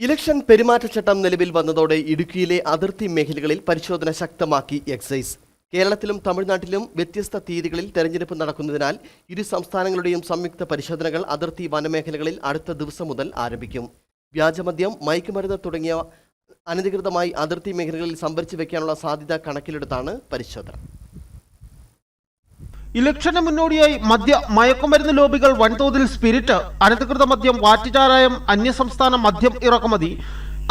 Election പെരുമാറ്റച്ചട്ടം നിലവിൽ വന്നതോടെ ഇടുക്കിയിലെ അതിർത്തി മേഖലകളിൽ പരിശോധന ശക്തമാക്കി എക്സൈസ്. കേരളത്തിലും തമിഴ്നാട്ടിലും വ്യത്യസ്ത തീയതികളിൽ തെരഞ്ഞെടുപ്പ് നടക്കുന്നതിനാൽ ഇരു സംസ്ഥാനങ്ങളുടെയും സംയുക്ത പരിശോധനകൾ അതിർത്തി വനമേഖലകളിൽ അടുത്ത ദിവസം മുതൽ ആരംഭിക്കും. വ്യാജമദ്യം മയക്കുമരുന്ന് തുടങ്ങിയ അനധികൃതമായി അതിർത്തി മേഖലകളിൽ സംഭരിച്ചു വയ്ക്കാനുള്ള സാധ്യത കണക്കിലെടുത്താണ് പരിശോധന. ഇലക്ഷന് മുന്നോടിയായി മദ്യ മയക്കുമരുന്ന് ലോബികൾ വൻതോതിൽ സ്പിരിറ്റ് അനധികൃത മദ്യം വാറ്റുചാരായം അന്യസംസ്ഥാന മദ്യം ഇറക്കുമതി.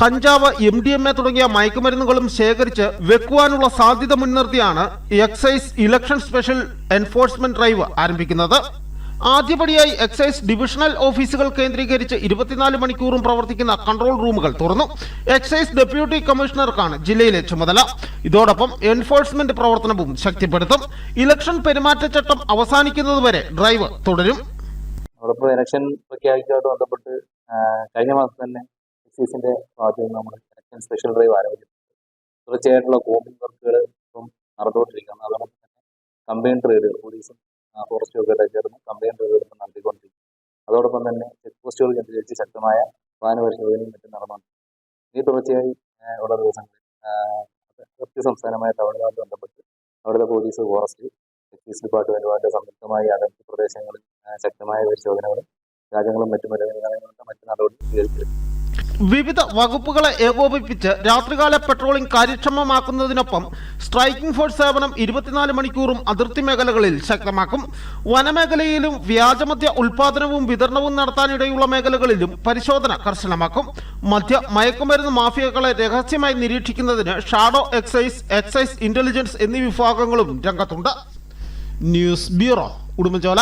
കഞ്ചാവ് എം ഡി എം എ തുടങ്ങിയ മയക്കുമരുന്നുകളും ശേഖരിച്ച് വെക്കുവാനുള്ള സാധ്യത മുൻനിർത്തിയാണ് excise election special enforcement drive ആരംഭിക്കുന്നത്. ആദ്യപടിയായി എക്സൈസ് ഡിവിഷണൽ ഓഫീസുകൾ കേന്ദ്രീകരിച്ച് ഇരുപത്തിനാല് മണിക്കൂറും പ്രവർത്തിക്കുന്ന കൺട്രോൾ റൂമുകൾ തുറന്നു. എക്സൈസ് ഡെപ്യൂട്ടി കമ്മീഷണർക്കാണ് ജില്ലയിലെ ചുമതല. ഇതോടൊപ്പം എൻഫോഴ്സ്മെന്റ് പ്രവർത്തനവും ശക്തിപ്പെടുത്തും. ഇലക്ഷൻ പെരുമാറ്റച്ചട്ടം അവസാനിക്കുന്നതുവരെ ഡ്രൈവ് തുടരും. ഇലക്ഷൻ പ്രഖ്യാപിച്ചതുമായിട്ട് ബന്ധപ്പെട്ട് കഴിഞ്ഞ മാസം തന്നെ എക്സൈസിന്റെ ഭാഗത്ത് നമ്മൾ ഇലക്ഷൻ സ്പെഷ്യൽ ഡ്രൈവ് ആരംഭിച്ചിട്ടുണ്ട് തുടർച്ചയായിട്ടുള്ള കോമ്പിംഗ് വർക്കുകൾ ഇപ്പം നടന്നുകൊണ്ടിരിക്കുന്നത് അതോടൊപ്പം തന്നെ കമ്പൈൻ റെയ്ഡുകൾ പോലീസും ഫോറസ്റ്റും ഒക്കെ ചേർന്ന് അതോടൊപ്പം തന്നെ ചെക്ക് പോസ്റ്റുകൾ കേന്ദ്രീകരിച്ച് ശക്തമായ വാഹന പരിശോധനയും മറ്റും നടന്നുണ്ട്. ഈ തുടർച്ചയായി ഉള്ള ദിവസങ്ങളിൽ അതിർത്തി സംസ്ഥാനമായ തമിഴ്നാട് ബന്ധപ്പെട്ട് അവിടുത്തെ പോലീസ് ഫോറസ്റ്റ് എക്സൈസ് ഡിപ്പാർട്ട്മെന്റുമായിട്ട് സംയുക്തമായി അതിർത്തി പ്രദേശങ്ങളിൽ ശക്തമായ പരിശോധനകളും രാജ്യങ്ങളും മറ്റു മലിനീകരണങ്ങളുടെ മറ്റു നടപടി സ്വീകരിച്ചിട്ടുണ്ട്. വിവിധ വകുപ്പുകളെ ഏകോപിപ്പിച്ച് രാത്രികാല പെട്രോളിംഗ് കാര്യക്ഷമമാക്കുന്നതിനൊപ്പം സ്ട്രൈക്കിംഗ് ഫോഴ്സ് സേവനം ഇരുപത്തിനാല് മണിക്കൂറും അതിർത്തി മേഖലകളിൽ ശക്തമാക്കും. വനമേഖലയിലും വ്യാജമദ്യ ഉൽപാദനവും വിതരണവും നടത്താനിടയുള്ള മേഖലകളിലും പരിശോധന കർശനമാക്കും. മദ്യ മയക്കുമരുന്ന് മാഫിയകളെ രഹസ്യമായി നിരീക്ഷിക്കുന്നതിന് ഷാഡോ എക്സൈസ് എക്സൈസ് ഇന്റലിജൻസ് എന്നീ വിഭാഗങ്ങളും രംഗത്തുണ്ട്. News bureau Udumbanchola.